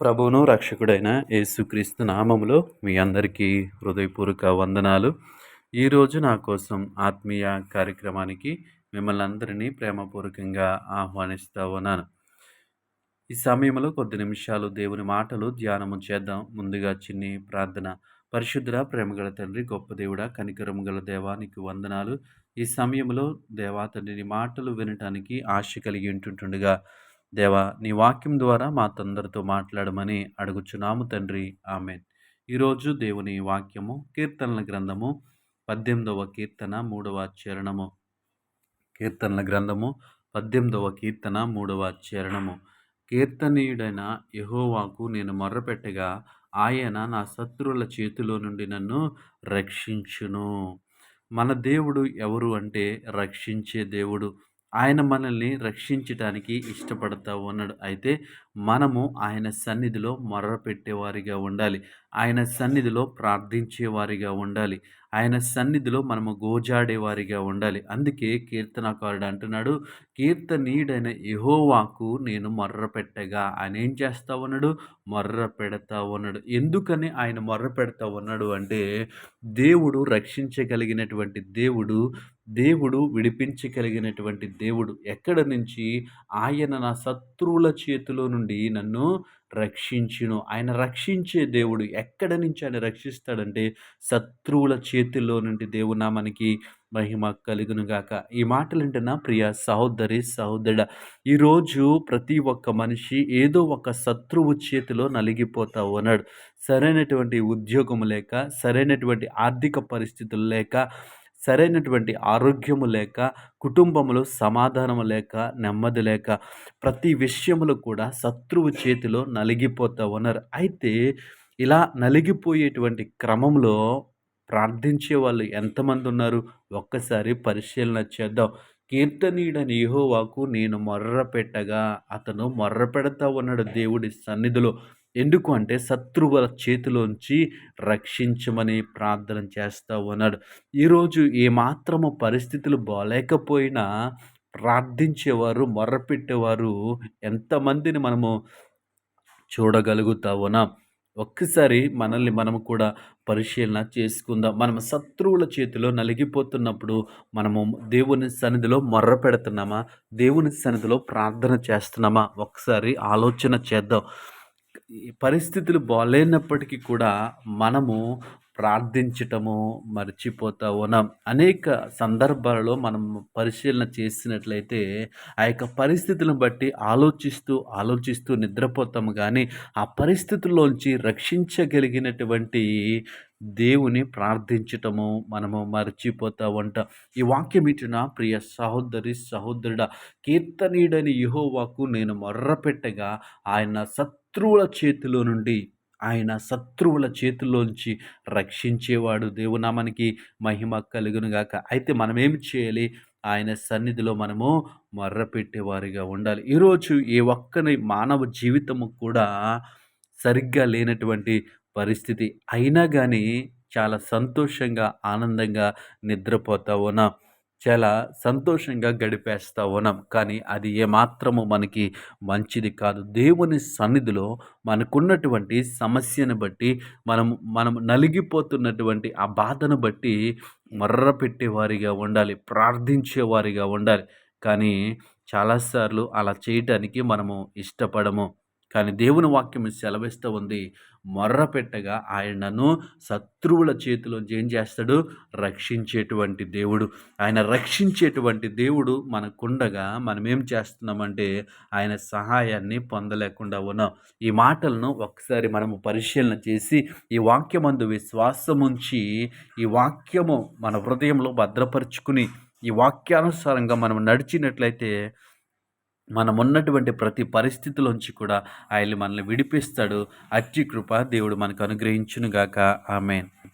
ప్రభువును రక్షకుడైన యేసుక్రీస్తు నామములో మీ అందరికీ హృదయపూర్వక వందనాలు. ఈరోజు నా కోసం ఆత్మీయ కార్యక్రమానికి మిమ్మల్ని అందరినీ ప్రేమపూర్వకంగా ఆహ్వానిస్తూ ఉన్నాను. ఈ సమయంలో కొద్ది నిమిషాలు దేవుని మాటలు ధ్యానము చేద్దాం. ముందుగా చిన్ని ప్రార్థన. పరిశుద్ధ ప్రేమగల తండ్రి గొప్ప దేవుడ కనికరము గల దేవానికి వందనాలు. ఈ సమయంలో దేవా తండ్రిని మాటలు వినటానికి ఆశ కలిగి ఉంటుండగా దేవా నీ వాక్యం ద్వారా మా తందరితో మాట్లాడమని అడుగుచున్నాము తండ్రి. ఆమెన్. ఈరోజు దేవుని వాక్యము కీర్తనల గ్రంథము పద్దెనిమిదవ కీర్తన మూడవ చరణము. కీర్తనల గ్రంథము పద్దెనిమిదవ కీర్తన మూడవ చరణము. కీర్తనీయుడైన యహోవాకు నేను మొర్రపెట్టగా ఆయన నా శత్రువుల చేతిలో నుండి నన్ను రక్షించును. మన దేవుడు ఎవరు అంటే రక్షించే దేవుడు. ఆయన మనల్ని రక్షించటానికి ఇష్టపడతా ఉన్నాడు అయితే మనము ఆయన సన్నిధిలో మొర్రపెట్టేవారిగా ఉండాలి. ఆయన సన్నిధిలో ప్రార్థించేవారిగా ఉండాలి. ఆయన సన్నిధిలో మనము గోజాడేవారిగా ఉండాలి. అందుకే కీర్తనకారుడు అంటున్నాడు కీర్తనీయుడైన యహోవాకు నేను మొర్ర పెట్టగా ఆయన ఏం చేస్తా ఉన్నాడు మొర్ర పెడతా ఉన్నాడు ఎందుకని ఆయన మొర్ర పెడతా ఉన్నాడు అంటే దేవుడు రక్షించగలిగినటువంటి దేవుడు దేవుడు విడిపించగలిగినటువంటి దేవుడు ఎక్కడ నుంచి? ఆయన నా శత్రువుల చేతిలో నుండి నన్ను రక్షించును. ఆయన రక్షించే దేవుడు ఎక్కడ నుంచి ఆయన రక్షిస్తాడంటే శత్రువుల చేతిలో నుండి దేవునా మనకి మహిమ కలుగునుగాక ఈ మాటలంటే నా ప్రియ సహోదరి సహోదరుడ ఈరోజు ప్రతి ఒక్క మనిషి ఏదో ఒక శత్రువు చేతిలో నలిగిపోతా ఉన్నాడు. సరైనటువంటి ఉద్యోగం లేక సరైనటువంటి ఆర్థిక పరిస్థితులు లేక సరైనటువంటి ఆరోగ్యము లేక కుటుంబంలో సమాధానము లేక నెమ్మది లేక ప్రతి విషయములు కూడా శత్రువు చేతిలో నలిగిపోతూ ఉన్నారు. అయితే ఇలా నలిగిపోయేటువంటి క్రమంలో ప్రార్థించే వాళ్ళు ఎంతమంది ఉన్నారు? ఒక్కసారి పరిశీలన చేద్దాం. కీర్తనీయుడని యహోవాకు నేను మొర్ర పెట్టగా అతను మొర్ర పెడతా ఉన్నాడు దేవుడి సన్నిధిలో. ఎందుకు అంటే శత్రువుల చేతిలోంచి రక్షించమని ప్రార్థన చేస్తూ ఉన్నాడు. ఈరోజు ఏమాత్రము పరిస్థితులు బాగాలేకపోయినా ప్రార్థించేవారు మొర్రపెట్టేవారు ఎంతమందిని మనము చూడగలుగుతా ఉన్నాం. ఒక్కసారి మనల్ని మనం కూడా పరిశీలన చేసుకుందాం. మనం శత్రువుల చేతిలో నలిగిపోతున్నప్పుడు మనము దేవుని సన్నిధిలో మొర్ర పెడుతున్నామా? దేవుని సన్నిధిలో ప్రార్థన చేస్తున్నామా? ఒకసారి ఆలోచన చేద్దాం. పరిస్థితులు బాగాలేనప్పటికీ కూడా మనము ప్రార్థించటము మర్చిపోతా ఉన్నాం అనేక సందర్భాలలో మనం పరిశీలన చేసినట్లయితే ఆ యొక్క పరిస్థితులను బట్టి ఆలోచిస్తూ ఆలోచిస్తూ నిద్రపోతాము కానీ ఆ పరిస్థితుల్లోంచి రక్షించగలిగినటువంటి దేవుని ప్రార్థించటము మనము మర్చిపోతా ఉంటాం ఈ వాక్యం ఇచ్చిన ప్రియ సహోదరి సహోదరుడ కీర్తనీయుడని యహోవాకు నేను మొర్రపెట్టగా ఆయన సత్ శత్రువుల చేతిలో నుండి ఆయన శత్రువుల చేతుల్లోంచి రక్షించేవాడు దేవునామానికి మహిమ కలుగునుగాక. అయితే మనం ఏమి చేయాలి? ఆయన సన్నిధిలో మనము మర్రపెట్టేవారిగా ఉండాలి. ఈరోజు ఏ ఒక్కని మానవ జీవితము కూడా సరిగ్గా లేనటువంటి పరిస్థితి. అయినా కానీ చాలా సంతోషంగా ఆనందంగా నిద్రపోతా ఉన్నాం. చాలా సంతోషంగా గడిపేస్తూ ఉన్నాం. కానీ అది ఏమాత్రము మనకి మంచిది కాదు. దేవుని సన్నిధిలో మనకున్నటువంటి సమస్యను బట్టి మనం మనం నలిగిపోతున్నటువంటి ఆ బాధను బట్టి మర్ర పెట్టేవారిగా ఉండాలి ప్రార్థించేవారిగా ఉండాలి. కానీ చాలాసార్లు అలా చేయటానికి మనము ఇష్టపడము. కానీ దేవుని వాక్యం సెలవిస్తూ ఉంది. మొర్ర పెట్టగా ఆయనను శత్రువుల చేతిలో ఏం చేస్తాడు? రక్షించేటువంటి దేవుడు. ఆయన రక్షించేటువంటి దేవుడు మనకుండగా మనం ఏం చేస్తున్నామంటే ఆయన సహాయాన్ని పొందలేకుండా ఉన్నాం. ఈ మాటలను ఒకసారి మనము పరిశీలన చేసి ఈ వాక్యమందు విశ్వాసముంచి ఈ వాక్యము మన హృదయంలో భద్రపరుచుకుని ఈ వాక్యానుసారంగా మనం నడిచినట్లయితే మనం ఉన్నటువంటి ప్రతి పరిస్థితిలోంచి కూడా ఆయన మనల్ని విడిపిస్తాడు. అట్టి కృప దేవుడు మనకు అనుగ్రహించునుగాక. ఆమెన్.